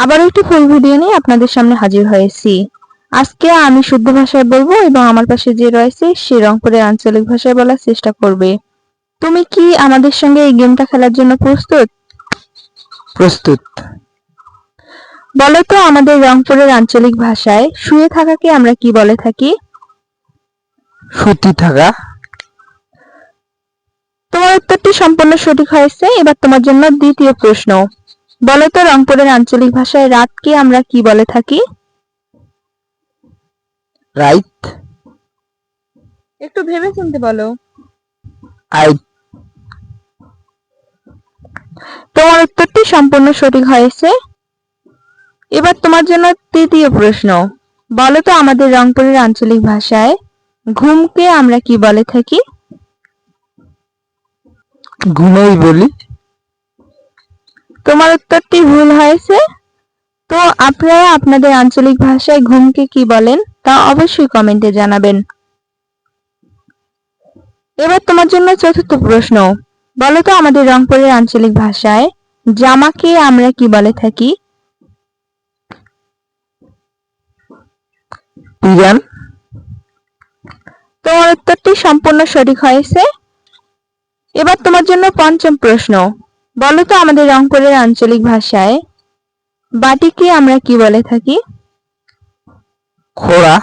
আবার একটি full video নিয়ে আপনাদের সামনে হাজির হয়েছি। আজকে আমি শুদ্ধ ভাষায় বলব এবং আমার পাশে যে রয়েছে সে রংপুরের আঞ্চলিক ভাষায় বলার চেষ্টা করবে। তুমি কি আমাদের সঙ্গে এই গেমটা খেলার জন্য প্রস্তুত? প্রস্তুত। বলো তো আমাদের রংপুরের আঞ্চলিক ভাষায় শুয়ে থাকাকে আমরা কি বলে থাকি? সুতি থাকা। তোমার উত্তরটি সম্পূর্ণ সঠিক হয়েছে এবার তোমার জন্য দ্বিতীয় প্রশ্ন। বলো তো রংপুরের আঞ্চলিক ভাষায় রাতকে আমরা কি বলে থাকি? রাইট একটু ভেবে চিনতে বলো। আই তোমার উত্তরটি সম্পূর্ণ সঠিক হয়েছে। এবার তোমার জন্য তৃতীয় প্রশ্ন। বলো তো আমাদের রংপুরের আঞ্চলিক ভাষায় ঘুমকে আমরা কি বলে থাকি? ঘুমেই বলি। তোমার উত্তরটি ভুল হয়েছে। তো আপনারা আপনাদের আঞ্চলিক ভাষায় ঘুমকে কি বলেন তা অবশ্যই কমেন্টে জানাবেন। এবার তোমার জন্য চতুর্থ প্রশ্ন। বলো তো আমাদের রংপুরের আঞ্চলিক ভাষায় জামাকে আমরা কি বলে থাকি? পিরান তোমার উত্তরটি সম্পূর্ণ সঠিক হয়েছে। এবার তোমার জন্য পঞ্চম প্রশ্ন। বলো তো আমাদের রংপুরের আঞ্চলিক ভাষায় বাটিকে আমরা কি বলে থাকি? খোড়া।